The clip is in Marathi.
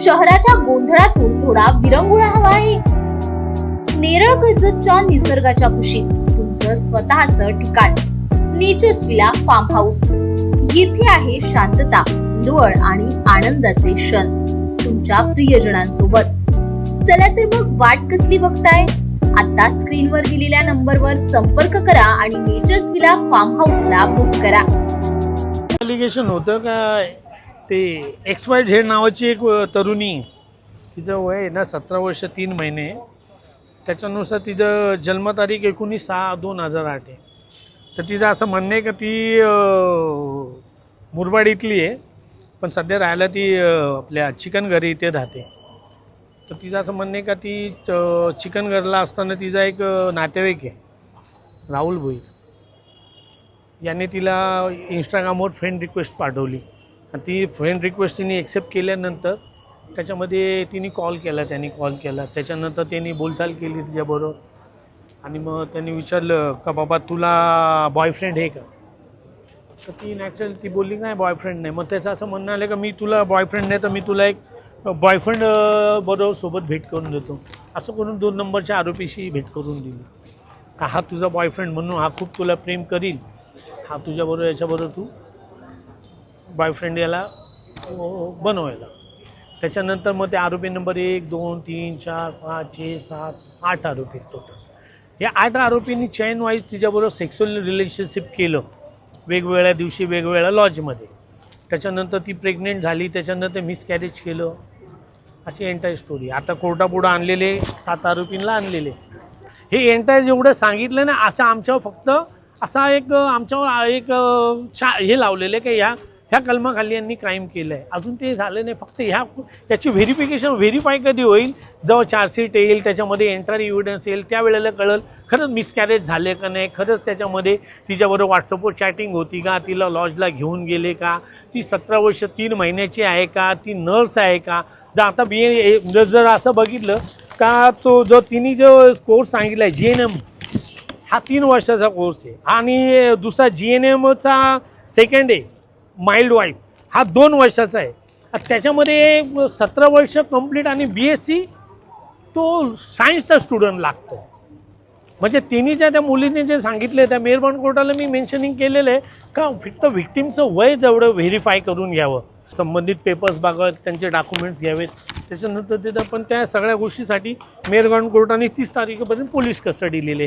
शहराच्या गोंधळातून थोडा विरंगुळा हवा आहे. नेरळ कर्जतच्या निसर्गाच्या कुशीत तुमचं स्वतःचं ठिकाण नेचर्स विला फार्म हाऊस येथे आहे शांतता हिरवळ आणि आनंदाचे क्षण तुमच्या प्रियजनांसोबत. चला तर मग वाट कसली बघताय? आता स्क्रीनवर दिलेल्या नंबरवर संपर्क करा आणि नेचर्स विला फार्म हाऊसला बुक करा. होतं का? ते एक्स वाय झेड नावाची एक तरुणी तिचं वय आहे ना सतरा वर्ष तीन महिने. त्याच्यानुसार तिचं जन्मतारीख एकोणीस सहा दोन हजार आठ आहे. तर तिचं असं म्हणणं आहे का ती मुरबाड इथली आहे पण सध्या राहायला ती आपल्या चिकनघरी इथे राहते. तर तिचं असं म्हणणं आहे का ती च- चिकनघरला असताना तिचा एक नातेवाईक आहे राहुल भोईर. याने तिला इंस्टाग्रामवर फ्रेंड रिक्वेस्ट पाठवली. आणि ती फ्रेंड रिक्वेस्ट तिने एक्सेप्ट केल्यानंतर त्याच्यामध्ये तिने कॉल केला त्यांनी कॉल केला. त्याच्यानंतर त्यांनी बोलचाल केली तिच्याबरोबर. आणि मग त्यांनी विचारलं का बाबा तुला बॉयफ्रेंड आहे का? तर ती नॅचरल ती बोलली नाही बॉयफ्रेंड नाही. मग त्याचं असं म्हणणं आलं का मी तुला बॉयफ्रेंड नाही तर मी तुला एक बॉयफ्रेंड बरोबर सोबत भेट करून देतो. असं करून दोन नंबरच्या आरोपीशी भेट करून दिली. का हा तुझा बॉयफ्रेंड म्हणून हा खूप तुला प्रेम करील. हा तुझ्याबरोबर याच्याबरोबर तू बॉयफ्रेंड याला बनवायला. त्याच्यानंतर मग ते आरोपी नंबर एक दोन तीन चार पाच छे सात आठ आरोपी टोटल या आठ आरोपींनी चैन वाईज तिच्याबरोबर सेक्सुअल रिलेशनशिप केलं. वेगवेगळ्या दिवशी वेगवेगळ्या लॉजमध्ये त्याच्यानंतर ती प्रेग्नेंट झाली त्याच्यानंतर मिसकॅरेज केलं. अशी एंटायर स्टोरी आता कोर्टापुढं आणलेले सात आरोपींना आणलेले. हे एंटायर जेवढं सांगितलं ना असं आमच्यावर फक्त असा एक आमच्यावर एक छा हे लावलेलं आहे की ह्या ह्या कलमाखाली यांनी क्राईम केलं आहे अजून ते झालं नाही. फक्त ह्या याची व्हेरिफिकेशन व्हेरीफाय कधी होईल? जेव्हा चार्जशीट येईल त्याच्यामध्ये एंटर एव्हिडन्स येईल त्यावेळेला कळेल खरंच मिसकॅरेज झाले का नाही? खरंच त्याच्यामध्ये तिच्याबरोबर व्हॉट्सअपवर चॅटिंग होती का? तिला लॉजला घेऊन गेले का? ती सतरा वर्ष तीन महिन्याची आहे का? ती नर्स आहे का? जर आता बी ए जर असं बघितलं का तो जो तिने जो कोर्स सांगितला आहे जी एन एम हा तीन वर्षाचा कोर्स आहे. आणि दुसरा जी एन एमचा सेकंड आहे. माइल्ड वाईफ हा दोन वर्षाचा आहे. त्याच्यामध्ये सतरा वर्ष कंप्लीट आणि बी एस सी तो सायन्सचा स्टुडंट लागतो. म्हणजे तिने ज्या त्या मुलीने जे सांगितले त्या मेहरबान कोर्टाला मी मेन्शनिंग केलेलं आहे का फक्त व्हिक्टीमचं वय जेवढं व्हेरीफाय करून घ्यावं. संबंधित पेपर्स बघावेत त्यांचे डॉक्युमेंट्स घ्यावेत. त्याच्यानंतर तिथं पण त्या सगळ्या गोष्टीसाठी मेहरबान कोर्टाने तीस तारखेपर्यंत पोलीस कस्टडी लिहिले.